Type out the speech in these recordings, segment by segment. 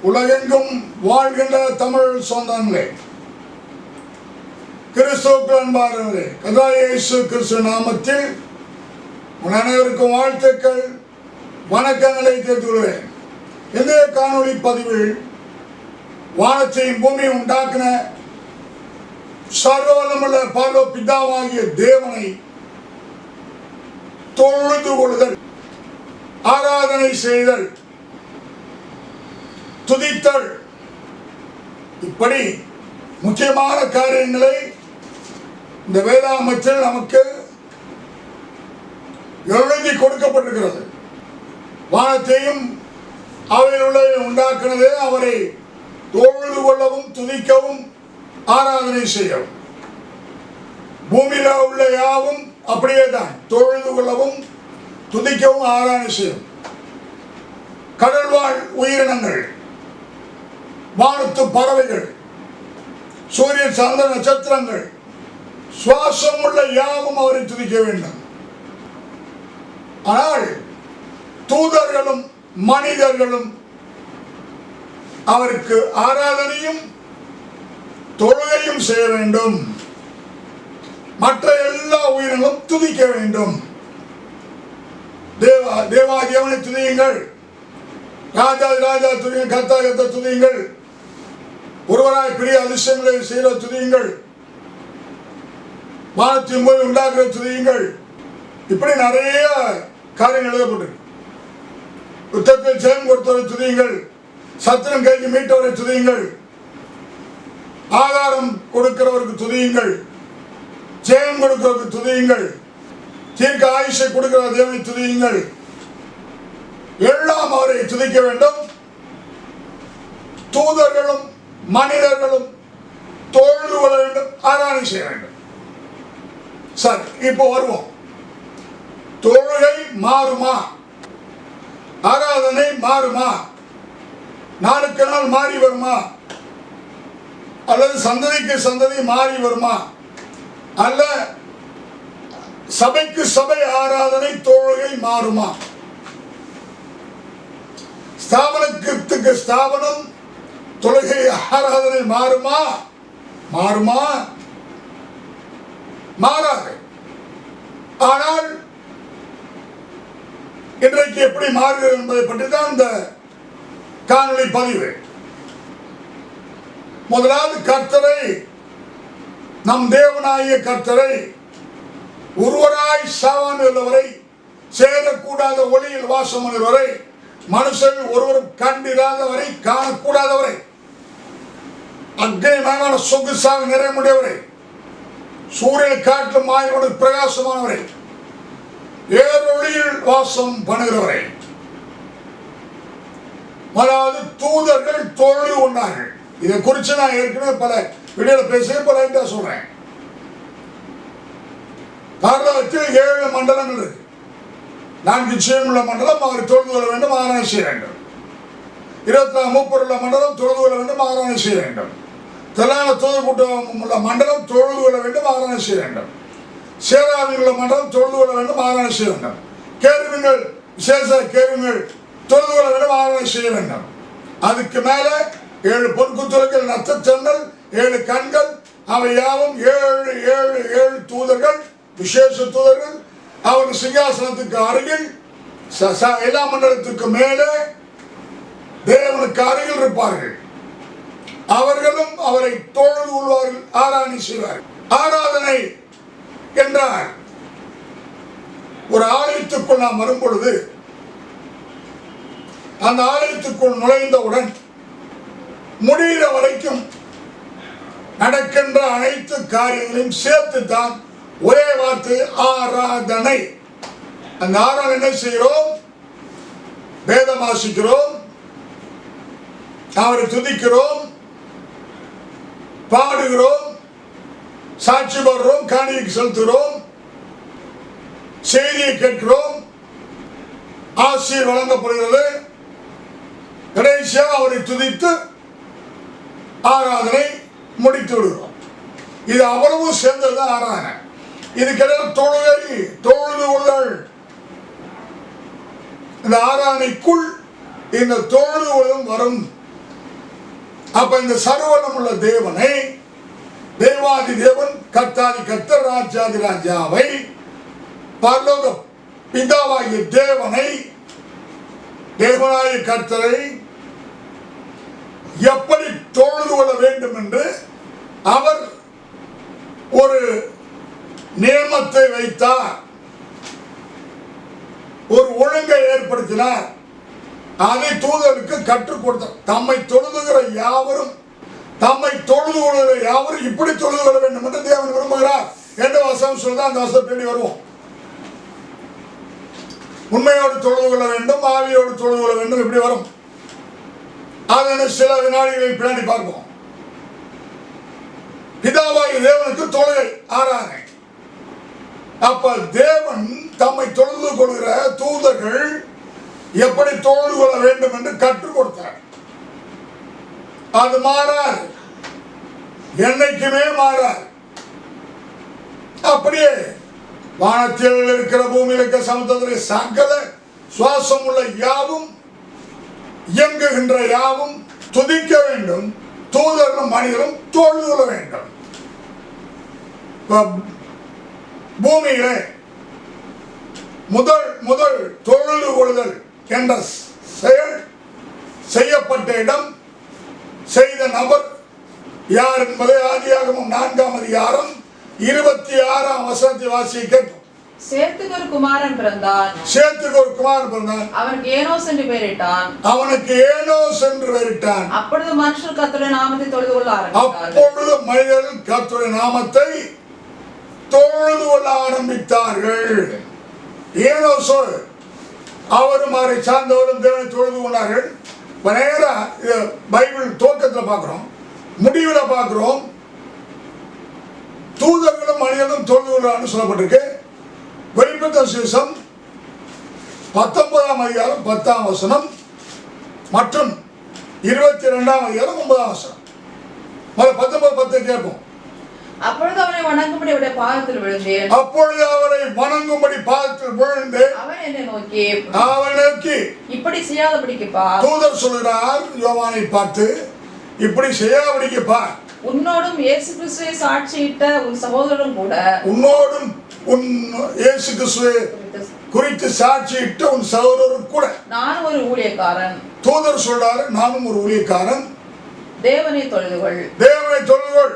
உலகெங்கும் வாழ்கின்ற தமிழ் சொந்தங்களே. கிறிஸ்துவுக்கு அன்பானவரே கதா இயேசு கிறிஸ்து நாமத்தில் உன் அனைவருக்கும் வாழ்த்துக்கள் வணக்கங்களை தெரிவித்துள்ளேன் இந்த காணொளி பதிவில் வானத்தையும் பூமி உண்டாக்கின சர்வலமுள்ள பார்வ பிதாவாகிய தேவனை தொழுது கொள்ளுதல் ஆராதனை செய்தல் துதித்தல். இப்படி முக்கியமான காரியங்களை இந்த வேதாமத்தில் நமக்கு எழுதி கொடுக்கப்பட்டிருக்கிறது. வானத்தையும் அவையில் உள்ள உண்டாக்குனதே அவரை தொழுது கொள்ளவும் துதிக்கவும் ஆராதனை செய்யவும். பூமியில உள்ள யாவும் அப்படியே தான் தொழுது கொள்ளவும் துதிக்கவும் ஆராதனை செய்யும் கடல்வாழ் உயிரினங்கள். வானத்து பறவைகள் சூரிய சந்திர நட்சத்திரங்கள் சுவாசம் உள்ள யாவும் அவரை துதிக்க வேண்டும். ஆனால் தூதர்களும் மனிதர்களும் அவருக்கு ஆராதனையும் தொழுகையும் செய்ய வேண்டும். மற்ற எல்லா உயிரினங்களும் துதிக்க வேண்டும். தேவா தேவா துதியுங்கள். ராஜா ராஜா துதியுங்கள் கர்த்தா கர்த்தா துதியுங்கள். ஒருவராய் பெரிய அதிசயங்களை செய்கிற துதியுங்கள். வானத்தின் போய் உண்டாக்குற துதியுங்கள். இப்படி நிறைய காரியங்கள் எழுதப்பட்டிருக்கு. யுத்தத்தில் ஜெயம் கொடுத்தவரை துதியுங்கள். சத்திரம் கைக்கு மீட்டவரை துதியுங்கள். ஆதாரம் கொடுக்கிறவருக்கு துதியுங்கள். ஜெயம் கொடுக்கிறவருக்கு துதியுங்கள். தீர்க்க ஆயுஷை கொடுக்கிற தேவனை துதியுங்கள். எல்லாம் அவரை துதிக்க வேண்டும். தூதர்களும் மனிதர்களும் தொழுது கொள்ள வேண்டும் ஆராதனை செய்ய வேண்டும். சரி இப்போ வருவோம். தொழுகை மாறுமா? ஆராதனை மாறுமா? நாளுக்கு நாள் மாறி வருமா? அல்லது சந்ததிக்கு சந்ததி மாறி வருமா? அல்ல சபைக்கு சபை ஆராதனை தொழுகை மாறுமா? ஸ்தாபனத்துக்கு ஸ்தாபனம் தொழுகை ஆராதனை மாறுமா? மாறுமா? மாறாது. ஆனால் இன்றைக்கு எப்படி மாறுகிறது என்பதை பற்றி தான் இந்த காணொலி பதிவு. முதலாவது கர்த்தரை நம் தேவனாகிய கர்த்தரை ஒருவராய் சாவான் உள்ளவரை சேரக்கூடாத ஒளியில் வாசம் உள்ளவரை மனுஷன் ஒருவரும் கண்டிராதவரை காணக்கூடாதவரை அக்னிமயமான சொகுசாக நிறைமுடையவரே. சூரிய காற்று மாயோடு பிரகாசமானவரே. ஏரொளியில் வாசம் பண்ணுகிறவரே. அதாவது தூதர்கள் தொழில் கொண்டார்கள் இதை குறித்து நான் ஏற்கனவே பல வீடியோல பேசி பல சொல்றேன். பாரதத்தில் ஏழு மண்டலங்கள் இருக்கு. நான்கு நிச்சயமுள்ள மண்டலம் அவர் தொழுது கொள்ள வேண்டும் ஆராய்ச்சி வேண்டும். இருபத்தி நாலு மூப்பருள்ள மண்டலம் தொழுது கொள்ள வேண்டும் ஆராய்ச்சி வேண்டும். தெலான தோல் கூட்டம் மண்டலம் தொழுது கொள்ள வேண்டும் ஆராய்ச்சி செய்ய வேண்டும். சேராவில் உள்ள மண்டலம் தொழுது கொள்ள வேண்டும் ஆராய்ச்சி செய்ய வேண்டும். கேள்விகள் விசேஷ கேள்விகள் தொழுது கொள்ள வேண்டும் ஆராய்ச்சி செய்ய வேண்டும். அதுக்கு மேலே ஏழு பொற்குத்துறைகள் நட்சத்திரங்கள் ஏழு கண்கள் அவை யாவும் ஏழு ஏழு ஏழு தூதர்கள் விசேஷ தூதர்கள் அவர் சிங்காசனத்துக்கு அருகில் ச- ச- எல்லா மண்டலத்துக்கு மேலே தேவனுக்கு அருகில் இருப்பார்கள். அவர்களும் அவரை தோழல் கொள்வார்கள் ஆராணி செய்வார்கள். ஆராதனை என்றார். ஒரு ஆலயத்துக்குள் நாம் வரும் பொழுது அந்த ஆலயத்துக்குள் நுழைந்தவுடன் முடிகிற வரைக்கும் நடக்கின்ற அனைத்து காரியங்களையும் சேர்த்து தான் ஒரே வார்த்தை ஆராதனை. அந்த ஆராதனை என்ன செய்கிறோம்? வேதம் வாசிக்கிறோம். அவரை துதிக்கிறோம். பாடுகிறோம் சாட்சி படுறோம் காணிக்கு செலுத்துகிறோம் செய்தியை கேட்கிறோம் ஆசிரியர் வழங்கப்படுகிறது. கடைசியாக அவரை துதித்து ஆராதனை முடித்து விடுகிறோம். இது அவ்வளவு சேர்ந்தது ஆராதனை. இதுக்கிடையில் தொழுகை தொழுது உள்ளல் இந்த ஆராதனைக்குள் இந்த தொழுது வரும். அப்ப இந்த சர்வனம் உள்ள தேவனை தேவாதி தேவன் கர்த்தாதி கர்த்தர் ராஜாதி ராஜாவை பரலோக பிதாவாகிய தேவனை தேவனாய கர்த்தரை எப்படி தொழுது கொள்ள வேண்டும் என்று அவர் ஒரு நியமத்தை வைத்தார். ஒரு ஒழுங்கை ஏற்படுத்தினார். அதை தூதருக்கு கற்றுக் கொடுத்தார் தம்மை தொழுதுகிற யாவரும் தம்மை தொழுது கொள்கிற யாவரும் இப்படி தொழுது கொள்ள வேண்டும் என்று தேவன் விரும்புகிறார் என்ற வசனம் சொல்லுதா. அந்த வசனம் தேடி வருவோம். உண்மையோடு தொழுது கொள்ள வேண்டும் ஆவியோடு தொழுது கொள்ள வேண்டும். இப்படி வரும். அதனை சில வினாடிகளில் பின்னாடி பார்ப்போம். பிதாவாகி தேவனுக்கு தொழுகை ஆராதனை. அப்ப தேவன் தம்மை தொழுது கொள்கிற தூதர்கள் எப்படி தொழுது கொள்ள வேண்டும் என்று கற்றுக் கொடுத்தார். அது மாறார் என்னைக்குமே மாறார் அப்படியே வானத்தில் இருக்கிற பூமியில் இருக்கிற சமுத்திரத்தில் சகல சுவாசம் உள்ள யாவும் இயங்குகின்ற யாவும் துதிக்க வேண்டும். தூதரும் மனிதரும் தோல்வி கொள்ள வேண்டும். பூமியிலே முதல் முதல் தொழுது கொள்ளுதல் என்ற செயல் செய்யப்பட்ட இடம் செய்த நபர் யார் என்பதை ஆதியாகமும் நான்காம் அதிகாரம் இருபத்தி ஆறாம் வசனத்தை வாசியை கேட்போம். சேத்துக்கு ஒரு குமாரன் பிறந்தான். சேத்துக்கு ஒரு குமாரன் பிறந்தான். அவனுக்கு ஏனோஸ் என்று பெயரிட்டான். அவனுக்கு அப்பொழுது மனுஷர் கர்த்தருடைய நாமத்தை தொழுது கொள்ள ஆரம்பித்தார்கள் அப்பொழுது மனிதர்கள் கர்த்தருடைய நாமத்தை தொழுது கொள்ள ஆரம்பித்தார்கள். ஏனோ சொல் அவரும் அவரை சார்ந்தவரும் தேவனை தொழுது கொண்டார்கள். நேராக இது பைபிள் துவக்கத்தில் பார்க்குறோம். முடிவில் பார்க்குறோம். தூதர்களும் மனிதனும் தொழுது கொள்ளான்னு சொல்லப்பட்டிருக்கு. வெளிப்பட்ட சேஷம் பத்தொன்பதாம் அதிகாரம் பத்தாம் வசனம் மற்றும் இருபத்தி ரெண்டாம் அதிகாரம் ஒன்பதாம் வசனம். முதல்ல பத்தொன்பது பத்து கேட்போம். அப்பொழுது அவனை வணங்கும்படி அவருடைய பாதத்தில் விழுந்தேன். அப்பொழுது அவரை வணங்கும்படி பாதத்தில் விழுந்து அவன் என்னை நோக்கி அவனை நோக்கி இப்படி செய்யாதபடிக்குப்பா தூதர் சொல்கிறார் யோவானை பார்த்து இப்படி செய்யாபடிக்கு பார் உன்னோடும் இயேசு கிறிஸ்துவை சாட்சியிட்ட உன் சகோதரரும் கூட உன்னோடும் உன் இயேசு கிறிஸ்துவை குறித்து சாட்சியிட்ட உன் சகோதரரும் கூட. நானும் ஒரு ஊழியக்காரன். தூதர் சொல்றாரு நானும் ஒரு ஊழியக்காரன். தேவனை தொழுதுகொள். தேவனை தொழுதுகொள்.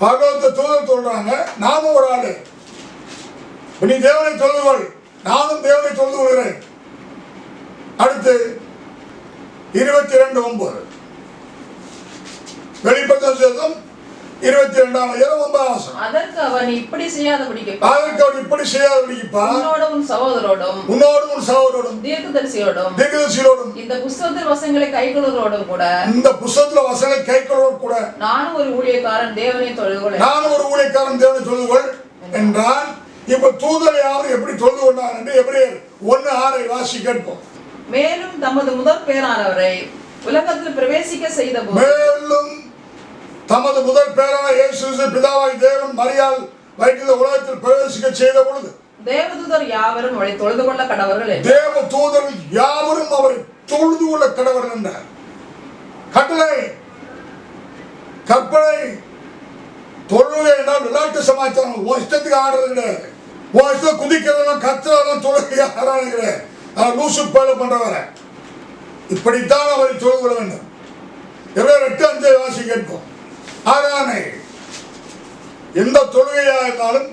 பகவத்த தூதர் சொல்றாங்க நானும் ஒரு ஆளு. நீ தேவனை தொழுதுகொள் நானும் தேவனை தொழுது கொள்கிறேன். அடுத்து இருபத்தி ரெண்டு ஒன்பது. வெளிப்பட்ட சேதம் இருபத்தி ரெண்டாம் அதிகாரம் ஒன்பதாம் வசனம் அதற்கு அவன் இப்படி செய்யாதபடிக்குப்பா அதற்கு அவர் இப்படி செய்யாதபடிப்பா உன்னோடும் உன் சகோதரோடும் உன்னோடும் உன் சகோதரோடும் தீர்க்கதரிசியோடும் தீர்க்கதரிசியோடும் இந்த புஸ்தகத்தின் வசங்களை கைகொள்வதோடும் கூட இந்த புஸ்தகத்துல வசனை கை கூட நானும் ஒரு ஊழியக்காரன் தேவனை தொழுதுகொள்ள நானும் ஒரு ஊழியக்காரன் தேவனை தொழுது கொள் என்றால் இப்ப தூதரை யாரும் எப்படி தொழுது கொண்டாங்க என்று எபிரேயர் ஒன்னு ஆறை வாசி கேட்போம். மேலும் தமது முதல் பேரானவரை உலகத்தில் பிரவேசிக்க செய்த மேலும் தமது முதல் பேரான இயேசு பிதாவாய் தேவன் மரியாள் வைக்கிற உலகத்தில் பிரவேசிக்க செய்த பொழுது தேவதூதர் யாவரும் அவளை தொழுது கொள்ள கடவர்கள் தேவ தூதர்கள் யாவரும் அவரை தொழுது கொள்ள கடவர் என்றார் கட்டளை கற்பனை தொழுகை என்றால் விளையாட்டு சமாச்சாரம். உன் இஷ்டத்துக்கு ஆடுறது கிடையாது உன் இஷ்டம் குதிக்கிறதெல்லாம் கத்துறதெல்லாம் தொழுகை ஆடாது கிடையாது அவன் லூசு பேல பண்றவர இப்படித்தான் அவரை தொழுது கொள்ள வேண்டும். எவ்வளவு எட்டு அஞ்சை வாசி கேட்போம். ஆராதனை. எந்த தொழுகையா இருந்தாலும்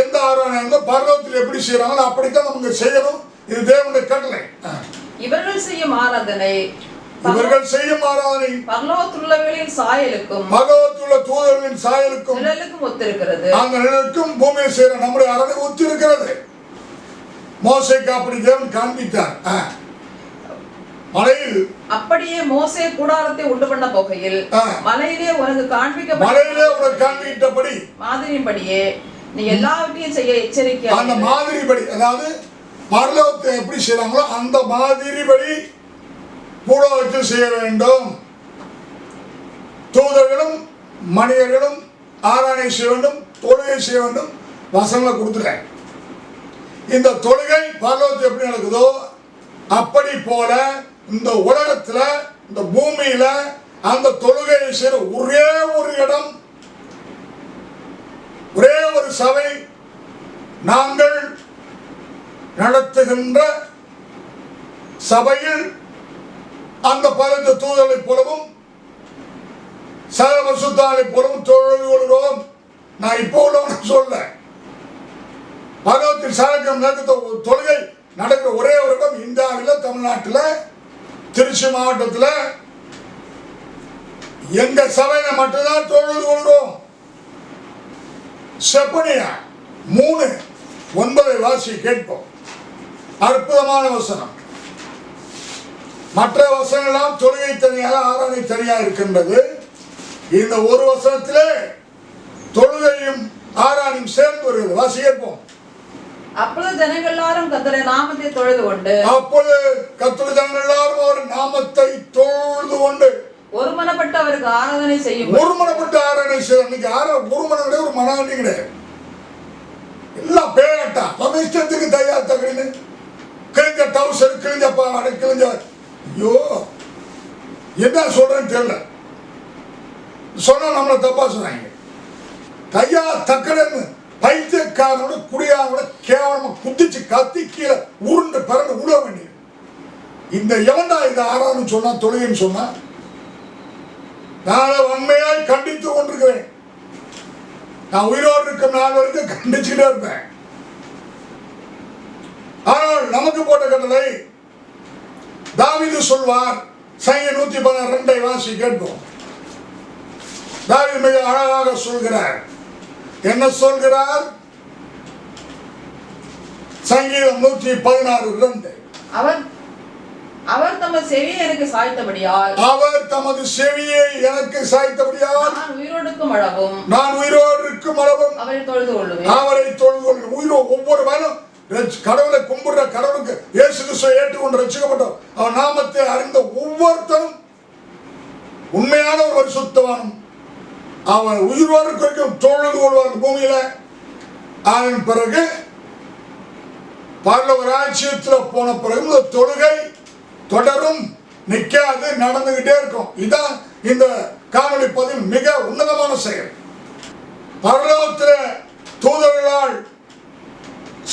எந்த ஆராதனை இருந்தாலும் பர்வத்தில் எப்படி செய்யறாங்களோ அப்படித்தான் நமக்கு செய்யணும். இது தேவனுடைய கட்டளை. இவர்கள் செய்யும் ஆராதனை இவர்கள் செய்யும் ஆராதனை. பரலோகத்துள்ளவர்களின் சாயலுக்கும் பகவத்துள்ள தூதர்களின் சாயலுக்கும் நிழலுக்கும் ஒத்திருக்கிறது. அந்த நிழலுக்கும் பூமியில் செய்யற நம்முடைய அரணை ஒத்து இருக்கிறது மோசைக்கு அப்படி தேவன் காண்பித்தார். மலையில். அப்படியே மோசே கூடாரத்தை உண்டு பண்ண போகையில். மலையிலே உனக்கு காண்பிக்க மலையிலே உனக்கு காண்பித்தபடி மாதிரியின்படியே நீ எல்லாவற்றையும் செய்ய எச்சரிக்கை அந்த மாதிரிபடி அதாவது பரலோகத்தை எப்படி செய்யறாங்களோ அந்த மாதிரிபடி பூலோகத்தில் செய்ய வேண்டும். தூதர்களும் மனிதர்களும் ஆராதனை செய்ய வேண்டும் தொழுகை செய்ய வேண்டும் வசனங்களை கொடுத்துட்டேன் இந்த தொழுகை பரலோகத்தில் எப்படி நடக்குதோ அப்படி போல இந்த உலகத்துல இந்த பூமியில் பூமியில அந்த தொழுகையை செய்ய ஒரே ஒரு இடம் ஒரே ஒரு சபை நாங்கள் நடத்துகின்ற சபையில் அந்த பதினெட்டு தூதர்களை போலவும் சகவசுத்தாலை போலவும் தொழுது கொள்கிறோம். நான் இப்போ உள்ளவனு சொல்ல பகவத்தின் சாரக்கம் நடத்த தொழுகை நடக்கிற ஒரே ஒரு இடம் இந்தியாவில் தமிழ்நாட்டில். திருச்சி மாவட்டத்தில் எங்க சபையில மட்டும்தான் தொழுது கொள்கிறோம் செப்பனியா மூணு ஒன்பதை வாசி கேட்போம். அற்புதமான வசனம். மற்ற வசனங்களாம் தொழுகை தனியாக ஆராதனை தனியாக இருக்கின்றது. இந்த ஒரு வசனத்திலே தொழுகையும் ஆராணியும் சேர்ந்து வருகிறது. வாசி கேட்போம். அப்பொழுது ஜனங்கள் எல்லாரும் கத்தரை நாமத்தை தொழுது கொண்டு அப்பொழுது ஜனங்கள் எல்லாரும் அவர் நாமத்தை தொழுது கொண்டு ஒருமனப்பட்டு அவருக்கு ஆராதனை செய்யும் ஒருமனப்பட்டு ஆராதனை செய்ய இன்னைக்கு ஆரா ஒரு மனம் கிடையாது ஒரு மனம் கிடையாது. எல்லாம் பேரட்டா. பமிஷ்டத்துக்கு தயார் தகடின்னு கிழிஞ்ச டவுசர் கிழிஞ்ச பாவாடை கிழிஞ்ச ஐயோ என்ன சொல்றேன்னு தெரியல. சொன்னா நம்மளை தப்பா சொன்னாங்க. தையா தக்கடன்னு பைத்தியக்காரனோட குடியாரோட கேவலமா குத்திச்சு கத்தி கீழே உருண்டு பறந்து விட வேண்டியது. இந்த எவன்டா இது ஆறான்னு சொன்னா தொழுகைன்னு சொன்னா நான் வன்மையாய் கண்டித்து கொண்டிருக்கிறேன். நான் உயிரோடு இருக்கும் நாள் வரைக்கும் கண்டிச்சுக்கிட்டே இருப்பேன். ஆனால் நமக்கு போட்ட கட்டளை தாவிது சொல்வார் சங்க நூத்தி பதினாறு ரெண்டை வாசி கேட்போம். தாவிது மிக அழகாக சொல்கிறார் என்ன சொல்கிறார்? சங்கீதம் நூற்றி பதினாறு ரெண்டு அவர் அவர் தமது செவியை எனக்கு சாய்த்தபடியால். அவர் தமது செவியை எனக்கு சாய்த்தபடியால் நான் உயிரோடுக்கும் அளவும். நான் உயிரோடு இருக்கும் அளவும் அவரை தொழுது கொள்ளுவேன். அவரை தொழுது கொண்டு உயிரோ ஒவ்வொரு வேலும் கடவுளை கும்பிடுற கடவுளுக்கு இயேசு கிறிஸ்துவை ஏற்றுக்கொண்டு ரசிக்கப்பட்டோம் அவன் நாமத்தை அறிந்த ஒவ்வொருத்தரும் உண்மையான ஒரு பரிசுத்தவானும் அவன் உயிரோடு வரைக்கும் தொழுது கொள்வான் பூமியில. அதன் பிறகு பரலோக ராஜ்யத்தில் போன பிறகு இந்த தொழுகை தொடரும் நிற்காது நடந்துகிட்டே இருக்கும். இதான் இந்த காணொலி பதிவு மிக உன்னதமான செயல். பரலோகத்தில் தூதர்களால்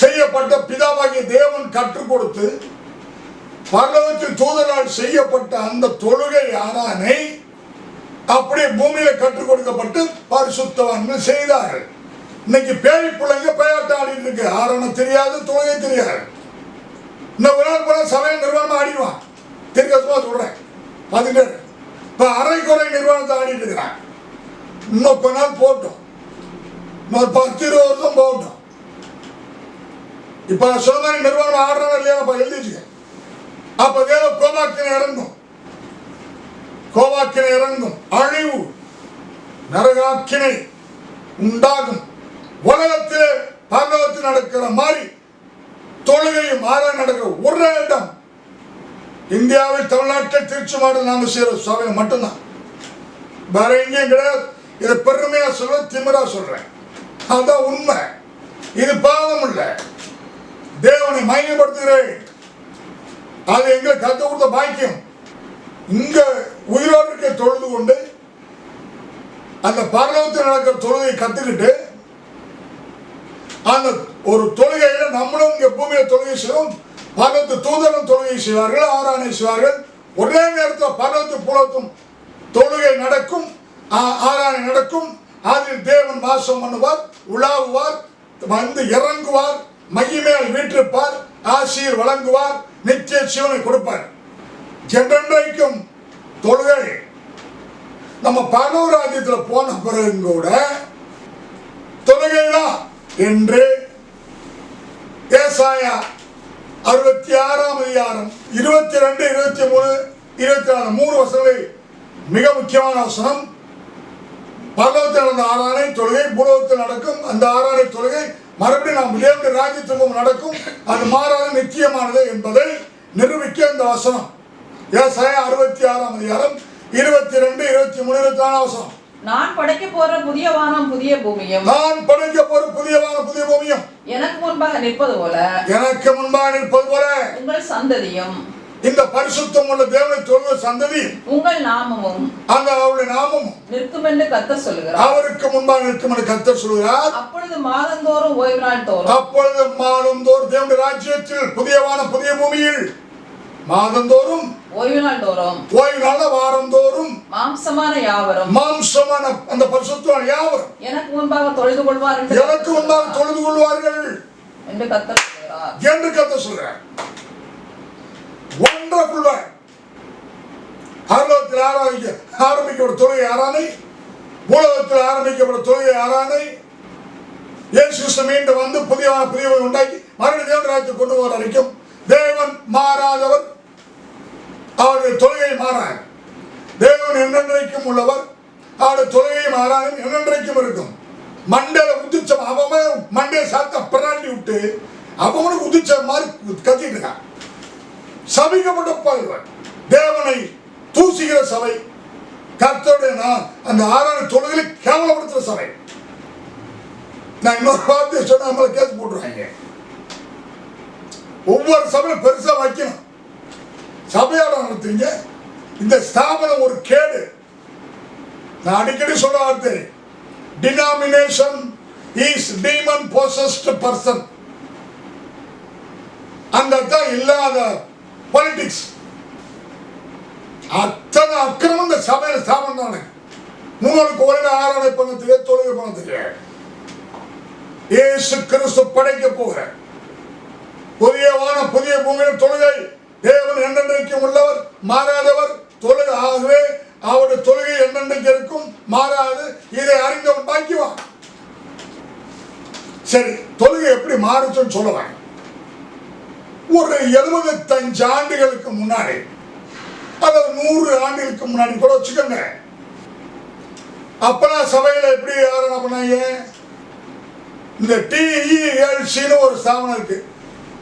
செய்யப்பட்ட பிதாவாகிய தேவன் கற்றுக் கொடுத்து பரலோகத்தில் தூதரால் செய்யப்பட்ட அந்த தொழுகை ஆரானை அப்படியே பூமியில கற்றுக் கொடுக்கப்பட்டு பரிசுத்தவான்கள் செய்தார்கள். இன்னைக்கு பேரி பிள்ளைங்க பேயாட்டம் ஆடிட்டு இருக்கு. ஆரணம் தெரியாது துணையே தெரியாது. இன்னும் ஒரு நாள் போல சபை நிர்வாணம் ஆடிடுவான். தெரியாதமா சொல்றேன். பதினேழு. இரு. இப்ப அரைக்குறை நிர்வாணத்தை ஆடிட்டு இருக்கிறான். இன்னும் கொஞ்ச நாள் போட்டோம் இன்னொரு பத்து இருபது வருஷம் போகட்டும். இப்ப நான் சொன்ன நிர்வாணம் ஆடுறவன் இல்லையா? அப்ப எழுதி அப்ப தேவ கோபாக்கினை இறங்கும் கோவாக்கினை இறங்கும் அழிவு நரகாக்கினை உண்டாகும். உலகத்திலே பரலோகத்தில் நடக்கிற மாதிரி தொழுகையும் ஆறா நடக்கிற ஒரு இடம் இந்தியாவில் தமிழ்நாட்டில் திருச்சி மாவட்டம் நாம செய்கிற சபை மட்டும்தான். வேற எங்கேயும் கிடையாது. இதை பெருமையா சொல்ல திமிரா சொல்றேன். அதுதான் உண்மை. இது பாவம் இல்லை. தேவனை மையப்படுத்துகிறேன் அது எங்களுக்கு கத்து கொடுத்த பாக்கியம். இங்க உயிரோடு தொழுது கொண்டு அந்த பரலோகத்தில் நடக்கிற தொழுகை கத்துக்கிட்டு அந்த ஒரு தொழுகையில நம்மளும் இங்க பூமியில தொழுகை செய்வோம். பரலத்து தூதரும் தொழுகை செய்வார்கள் ஆராணை செய்வார்கள். ஒரே நேரத்தில் பரலத்து புலத்தும் தொழுகை நடக்கும் ஆ- நடக்கும். அதில் தேவன் வாசம் பண்ணுவார் உலாவுவார் வந்து இறங்குவார் மையமேல் வீற்றிருப்பார் ஆசீர் வழங்குவார் நித்திய சிவனை கொடுப்பார். ஜென்றைக்கும் தொழுகை. நம்ம பரலோராஜ்யத்தில் போன பிறகு கூட தொழுகைதான் என்று ஏசாயா அறுபத்தி ஆறாம் அதிகாரம் இருபத்தி ரெண்டு இருபத்தி மூணு இருபத்தி நாலு மூணு வசனங்களில் மிக முக்கியமான வசனம். பரலோகத்தில் நடந்த ஆராதனை தொழுகை பூலோகத்தில் நடக்கும் அந்த ஆராதனை தொழுகை மறுபடியும் நாம் விளையாட்டு ராஜ்யத்துக்கும் நடக்கும். அது மாறாத நிச்சயமானது என்பதை நிரூபிக்க இந்த வசனம். ஏசாயா அறுபத்தி ஆறாம் அதிகாரம் இருபத்தி ரெண்டு இருபத்தி மூணு இருபத்தி நாலு வசனம். நான் படைக்க போற புதிய வானம் புதிய பூமியும் நான் படைக்க போற புதியவான புதிய பூமியும். எனக்கு முன்பாக நிற்பது போல எனக்கு முன்பாக நிற்பது போல. உங்கள் சந்ததியும் இந்த பரிசுத்தம் உள்ள தேவனை தொழுவ சந்ததி. உங்கள் நாமமும் அந்த அவருடைய நாமம் நிற்கும் என்று கத்த சொல்லுகிறார். அவருக்கு முன்பாக நிற்கும் என்று கர்த்தர் சொல்கிறார் அப்பொழுது மாதந்தோறும் ஓய்வு நாள் தோறும் அப்பொழுது மாதந்தோறும் தேவனுடைய ராஜ்யத்தில் புதியவான புதிய பூமியில் மாதந்தோறும் ஓய்வு நாள் தோறும் ஓய்வு நாள வாரந்தோறும் மாம்சமான யாவரும் மாம்சமான அந்த பரிசுத்தம் யாவரும் எனக்கு முன்பாக தொழுது கொள்வார் என்று எனக்கு முன்பாக தொழுது கொள்வார்கள். என்று கத்தர் என்று கத்த சொல்றார் ஒன்றர்ஃபுல் பரலோகத்தில் ஆராதிக்க ஆரம்பிக்கப்பட்ட தொழுகை ஆரானை உலகத்தில் ஆரம்பிக்கப்பட்ட தொழுகை ஆரானை இயேசு கிறிஸ்து மீண்டும் வந்து புதிய புதியவை உண்டாக்கி மறுபடியும் தேவன் ராஜ்யத்தை கொண்டு வர வரைக்கும் தேவன் மாறாதவர். அவருடைய தொழுகை மாறாது தேவன் என்னென்றைக்கும் உள்ளவர் அவருடைய தொழுகை மாறாது என்னென்றைக்கும் இருக்கும். மண்டையில உதிச்ச அவன் மண்டையை சாத்த பிராண்டி விட்டு அவனுக்கு உதிச்ச மாதிரி கத்திட்டு இருக்கான். சபிக்கப்பட்ட பாய்வன் தேவனை தூசிக்கிற சபை கர்த்தருடைய நான் அந்த ஆறான தொழுகளை கேவலப்படுத்துற சபை. நான் இன்னொரு வார்த்தையை சொன்னா நம்மளை கேஸ் போட்டுருவாங்க. ஒவ்வொரு சபையும் பெருசா வைக்கணும். சபையோட நடத்துறீங்க? இந்த ஸ்தாபனம் ஒரு கேடு. நான் அடிக்கடி சொல்ல வார்த்தை. Denomination is demon possessed person அந்த தான் இல்லாத பாலிடிக்ஸ் அத்தனை அக்கிரமம் இந்த சபையில் ஸ்தாபனம் தானே உங்களுக்கு ஒழுங்கு ஆராதனை பண்ணத்துக்கு தொழுகை பண்ணத்துக்கு இயேசு கிறிஸ்து படைக்க போகிற புதியவான புதிய பூமியில் தொழுகை. தேவன் என்னென்றைக்கும் உள்ளவர் மாறாதவர் தொழுகை. ஆகவே அவருடைய தொழுகை என்னென்றைக்கு இருக்கும்? மாறாது. இதை அறிந்தவன் பாக்கிவான் சரி தொழுகை எப்படி மாறுச்சுன்னு சொல்லுவாங்க ஒரு எழுபத்தஞ்சு ஆண்டுகளுக்கு முன்னாடி அதாவது நூறு ஆண்டுகளுக்கு முன்னாடி கூட வச்சுக்கோங்க. அப்பெல்லாம் சபையில எப்படி ஆராதனை பண்ணாங்க? இந்த டிஇஎல்சின்னு ஒரு ஸ்தாபனம் இருக்கு.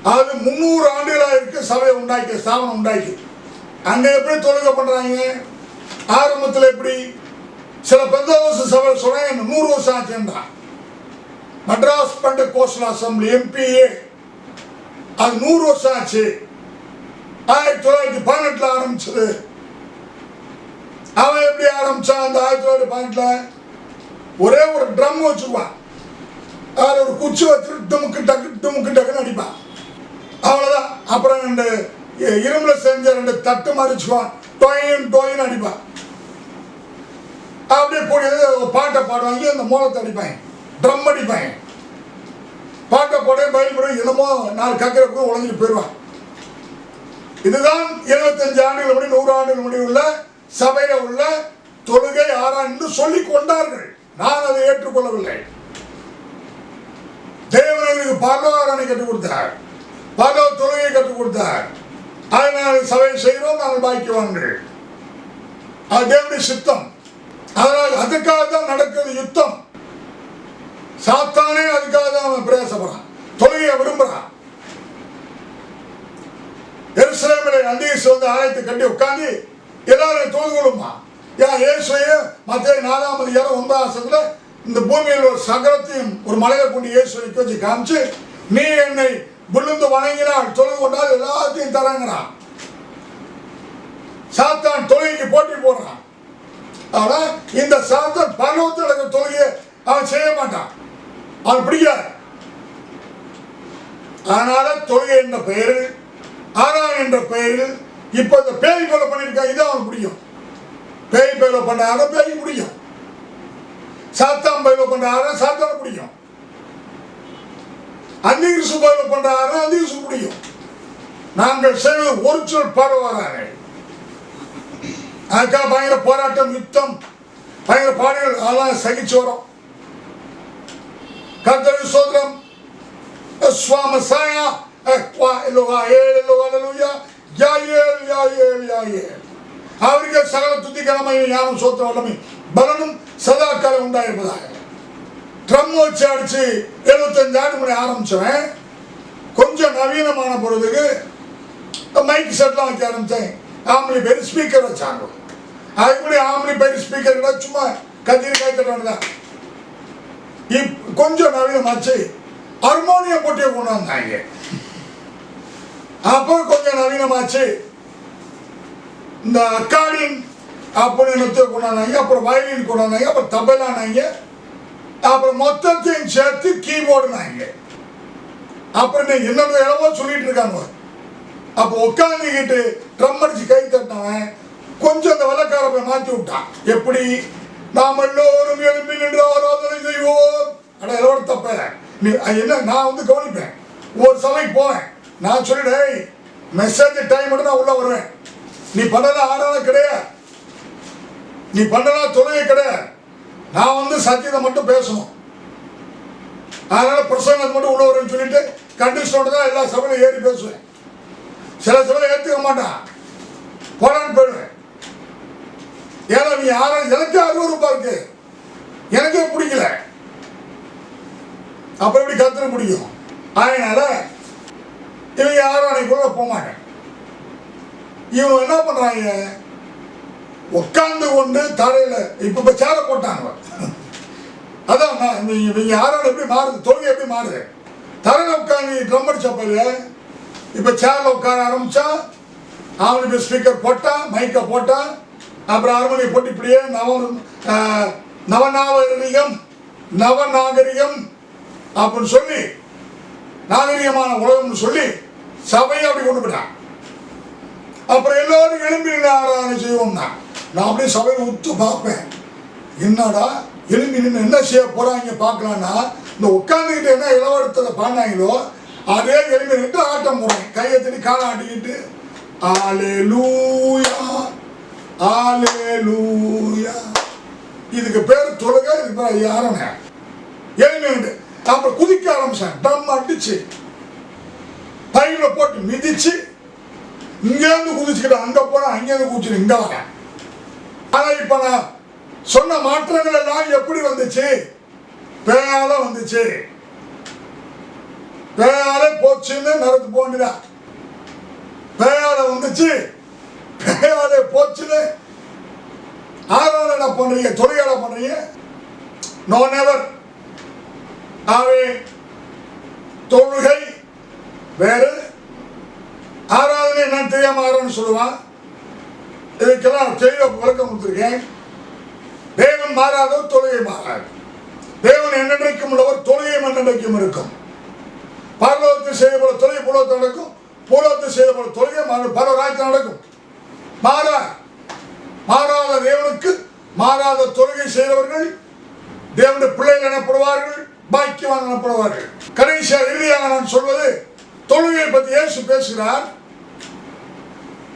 அது முந்நூறு ஆண்டுகளாக இருக்க சபையை உண்டாக்கி ஸ்தாபனம் உண்டாக்கி. அங்கே எப்படி தொழுகை பண்ணுறாங்க ஆரம்பத்தில் எப்படி? சில பெந்தோச சபை சொன்னாங்க நூறு வருஷம் ஆச்சுன்றான் மெட்ராஸ் பண்ட கோஸ்டல் அசம்பிளி எம்பிஏ அது நூறு வருஷம் ஆச்சு. ஆயிரத்தி தொள்ளாயிரத்தி பதினெட்டில் ஆரம்பிச்சது. அவன் எப்படி ஆரம்பிச்சான்? அந்த ஆயிரத்தி தொள்ளாயிரத்தி பதினெட்டில் ஒரே ஒரு ட்ரம் வச்சுருவான். அதில் ஒரு குச்சி வச்சுட்டு டுமுக்கு டக்கு டுமுக்கு டக்குன்னு அடிப்பான். அவ்வளோதான் அப்புறம் ரெண்டு இரும்புல செஞ்ச ரெண்டு தட்டு மறிச்சுக்குவான் டொயின் டொயின் அடிப்பான். அப்படியே கூடியது பாட்டை பாடுவாங்க. அந்த மூலத்தை அடிப்பாங்க ட்ரம் அடிப்பாங்க பாட்டை போட பயன்படும் என்னமோ நாலு கக்கரை உழைஞ்சிட்டு போயிடுவான். இதுதான் இருபத்தஞ்சு ஆண்டுகள் முடி நூறு ஆண்டுகள் முடி உள்ள சபையில உள்ள தொழுகை ஆறான் என்று சொல்லிக் கொண்டார்கள். நான் அதை ஏற்றுக்கொள்ளவில்லை. தேவனுக்கு பரலோகாரனை கற்றுக் கொடுத்தார். பரலோ தொழுகையை கற்றுக் கொடுத்தார். அதனால் சபை செய்கிறோம் நாங்கள் பாக்கியவான்கள். அது தேவனுடைய சித்தம். அதனால் அதுக்காக தான் நடக்கிறது யுத்தம். சாத்தானே அதுக்காக தான் அவன் பிரயாசப்படுறான். தொழுகையை விரும்புறான். எருசலேமில் நந்தீஸ் வந்து ஆலயத்தை கட்டி உட்காந்து எல்லாரும் தொழுது கொள்ளுமா ஏன் இயேசுவையே மத்திய நாலாம் அதிகாரம் ஒன்பதாம் இந்த பூமியில் ஒரு சகலத்தையும் ஒரு மலையை கொண்டு இயேசுவை வச்சு காமிச்சு நீ என்னை விழுந்து வணங்கினால் தொழில் கொண்டால் எல்லாத்தையும் தரங்கிறான். சாத்தான் தொழுகைக்கு போட்டி போடுறான். ஆனா இந்த சாத்தான் பரலோகத்தில் நடக்கிற தொழுகையை அவன் செய்ய மாட்டான். அவன் பிடிக்காது. அதனால தொழுகை என்ற பெயரில் ஆனா என்ற பெயரில் இப்ப இந்த பேய் கொலை பண்ணியிருக்கான் இது அவன் பிடிக்கும். பேய் பேல பண்ணாத பேய் பிடிக்கும். சாத்தான் பயில பண்ணாத சாத்தான பிடிக்கும். அந்திகிரிசு பயில பண்றாரு அந்திகிரிசு பிடிக்கும் நாங்கள் செய்வது ஒரு சொல் பரவாயில்லை அதுக்காக பயங்கர போராட்டம் யுத்தம் பயங்கர பாடல்கள் அதெல்லாம் சகிச்சு வரோம். கர்த்தரி சோதரம் சுவாமசாயா எக்வா எலுவா ஏல் எலுவா எலுயா யாயேல் யாயேல் யாயேல் அவருக்கு சகல துதிக்கிழமையும் ஞானம் சோத்திர வல்லமை பலனும் சதாக்காலம் உண்டாயிருப்பதாக. ட்ரம் வச்சு அடிச்சு எழுபத்தஞ்சு ஆண்டு மணி ஆரம்பிச்சவன். கொஞ்சம் நவீனமான பொழுதுக்கு மைக் செட்லாம் வைக்க ஆரம்பித்தேன் ஆம்பளி பேர் ஸ்பீக்கர் வச்சாங்க. அதுக்குள்ளே ஆம்பளி பேர் ஸ்பீக்கர் கூட சும்மா கத்திரி காய்ச்சிட்டு தான் இப் கொஞ்சம் நவீனமாச்சு. ஹார்மோனியம் போட்டியை கொண்டு வந்தாங்க. அப்போ கொஞ்சம் நவீனமாச்சு. இந்த அக்காடின் அப்படின்னு கொண்டாந்தாங்க அப்புறம் வயலின் கொண்டாந்தாங்க அப்புறம் தபலானாங்க அப்புறம் மொத்தத்தையும் சேர்த்து கீபோர்டுனாங்க அப்புறம் என்னென்ன இன்னொரு இடமோ சொல்லிட்டு இருக்காங்க அப்போ உட்காந்துக்கிட்டு ட்ரம் அடிச்சு கை தட்டினவன் கொஞ்சம் அந்த வெள்ளக்காரப்பை மாற்றி விட்டான். எப்படி? நாம் எல்லோரும் எழுப்பி நின்று ஆராதனை செய்வோம். ஆனால் எல்லோட தப்ப நீ என்ன நான் வந்து கவனிப்பேன். ஒரு சபைக்கு போவேன். நான் சொல்லிடேய் மெசேஜ் டைம் மட்டும் நான் உள்ளே வருவேன். நீ பண்ணலாம் ஆராதனை கிடையாது. நீ பண்ணலாம் தொழுகை கிடையாது. நான் வந்து சத்தியத்தை மட்டும் பேசணும். அதனால பிரசங்கத்தை மட்டும் உள்ள வரும்னு சொல்லிட்டு கண்டிஷனோட தான் எல்லா சபையிலும் ஏறி பேசுவேன். சில சபையில ஏற்றுக்க மாட்டான். போடான்னு போயிடுவேன். ஏன்னா நீ யாரும் எனக்கு அருவருப்பா இருக்கு. எனக்கே பிடிக்கல. அப்ப எப்படி கத்துற பிடிக்கும் அதனால இவங்க யாரும் அன்னைக்குள்ள போக மாட்டேன். இவங்க என்ன பண்றாங்க? உட்கார்ந்து கொண்டு தரையில இப்ப இப்ப சேர போட்டாங்க. அதான் நான் இவங்க யாரோட எப்படி மாறுது? தோல்வி எப்படி மாறுது? தரையில உட்காந்து ட்ரம் அடிச்சப்ப இப்ப சேர்ல உட்கார ஆரம்பிச்சா அவனுக்கு ஸ்பீக்கர் போட்டான் மைக்கை போட்டான் அப்புறம் அருமனை போட்டு இப்படியே நவ நவநாகரிகம் நவநாகரிகம் அப்படின்னு சொல்லி நாகரிகமான உலகம்னு சொல்லி சபையை அப்படி கொண்டு போயிட்டான். அப்புறம் எல்லாரும் எழும்பி ஆராதனை செய்வோம்னா நான் அப்படியே சபையை உத்து பார்ப்பேன். என்னடா எழும்பி நின்று என்ன செய்ய போறாங்க பார்க்கலான்னா இந்த உட்காந்துக்கிட்டு என்ன இளவரத்தில் பாடினாங்களோ அதே எழும்பி நின்று ஆட்டம் போடுறேன் கையை தட்டி காலை ஆட்டிக்கிட்டு ஆலே லூயா ஆலே லூயா இதுக்கு பேர் தொழுகை இதுக்கு பேர் யாரன எழும்பி அப்புறம் குதிக்க ஆரம்பிச்சேன் டம் அடிச்சு பையில போட்டு மிதிச்சு இங்கேருந்து குதிச்சுக்கிட்டு அங்கே போனால் அங்கேருந்து குதிச்சுட்டு இங்கே வரேன். ஆனால் இப்போ நான் சொன்ன மாற்றங்கள் எல்லாம் எப்படி வந்துச்சு? பேயால வந்துச்சு. பேயால போச்சுன்னு நடந்து போண்டுதான் பேயால வந்துச்சு. பேயால போச்சுன்னு ஆராதனை என்ன பண்றீங்க தொழிலாள பண்றீங்க. நோ நெவர் ஆவே தொழுகை வேறு. ஆராதனை என்னன்னு தெரியாம ஆரோன்னு சொல்லுவான் இதுக்கெல்லாம் தெளிவாக விளக்கம் கொடுத்துருக்கேன். தேவன் மாறாத தொழுகை மாறாது. தேவன் என்னென்றைக்கும் உள்ளவர் தொழுகை என்னென்றைக்கும் இருக்கும். பரலோகத்தில் செய்த போல தொழுகை பூலோகத்தில் நடக்கும். பூலோகத்தில் செய்த போல தொழுகை மாறு- நடக்கும். மாறா மாறாத தேவனுக்கு மாறாத தொழுகை செய்தவர்கள் தேவனுடைய பிள்ளைகள் எனப்படுவார்கள் பாக்கியவான் எனப்படுவார்கள். கடைசியாக இறுதியாக நான் சொல்வது தொழுகையை பற்றி இயேசு பேசுகிறார்.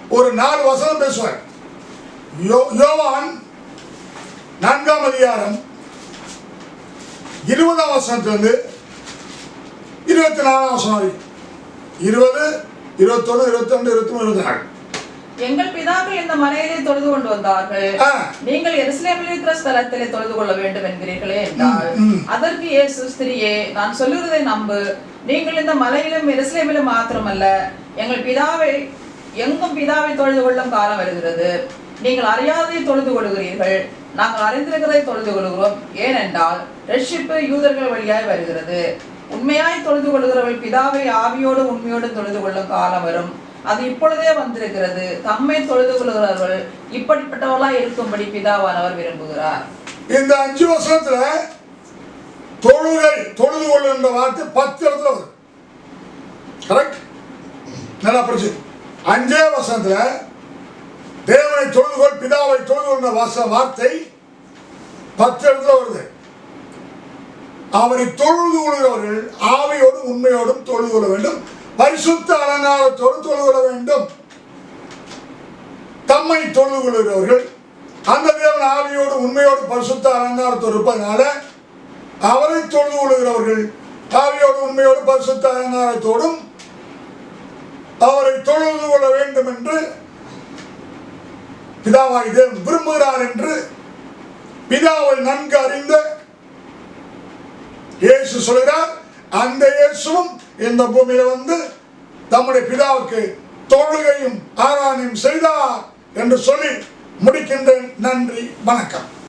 ஒரு நாலு வசனம் பேசுவார். யோவான் நான்காம் அதிகாரம் இருபதாம் வசனத்திலிருந்து இருபத்தி நாலாம் வசனம் வரைக்கும் இருபது இருபத்தொன்று இருபத்தி மூணு இருபத்தி நாலு. எங்கள் பிதாக்கள் இந்த மலையிலே தொழுது கொண்டு வந்தார்கள். நீங்கள் எருசலேமில் இருக்கிற ஸ்தலத்திலே தொழுது கொள்ள வேண்டும் என்கிறீர்களே என்றார். அதற்கு இயேசு ஸ்திரியே நான் சொல்லுகிறதை நம்பு. நீங்கள் இந்த மலையிலும் எருசலேமிலும் மாத்திரமல்ல எங்கள் பிதாவை எங்கும் பிதாவை தொழுது கொள்ளும் காலம் வருகிறது. நீங்கள் அறியாததை தொழுது கொள்கிறீர்கள் நாங்கள் அறிந்திருக்கிறதை தொழுது கொள்கிறோம் ஏனென்றால் ரட்சிப்பு யூதர்கள் வழியாய் வருகிறது. உண்மையாய் தொழுது கொள்கிறவள் பிதாவை ஆவியோடு உண்மையோடு தொழுது கொள்ளும் காலம் வரும். அது இப்பொழுதே வந்திருக்கிறது. தம்மை தொழுது கொள்கிறவர்கள் இப்படிப்பட்டவர்களாய் இருக்கும்படி பிதாவானவர் விரும்புகிறார். இந்த அஞ்சு வருஷத்துல தொழுகை தொழுது கொள்ளுன்ற வார்த்தை பத்து இடத்துல வரும் கரெக்ட் நல்லா படிச்சு அஞ்சே வருஷத்துல தேவனை தொழுது கொள் பிதாவை தொழுது வாச வார்த்தை பத்து இடத்துல வருது. அவரை தொழுது கொள்கிறவர்கள் ஆவையோடும் உண்மையோடும் தொழுது கொள்ள வேண்டும். பரிசுத்த அலங்காரத்தோடு தொழுது கொள்ள வேண்டும். தம்மை தொழுது கொள்கிறவர்கள் அந்த தேவன் ஆவியோடு உண்மையோடு பரிசுத்த அலங்காரத்தோடு இருப்பதனால அவரை தொழுது கொள்கிறவர்கள் ஆவியோடு உண்மையோடு பரிசுத்த அலங்காரத்தோடும் அவரை தொழுது கொள்ள வேண்டும் என்று பிதாவாய் தேவன் விரும்புகிறார் என்று பிதாவை நன்கு அறிந்த இயேசு சொல்கிறார். அந்த இயேசுவும் இந்த பூமியில வந்து தம்முடைய பிதாவுக்கு தொழுகையும் ஆராதனையும் செய்தார் என்று சொல்லி முடிக்கின்றேன். நன்றி வணக்கம்.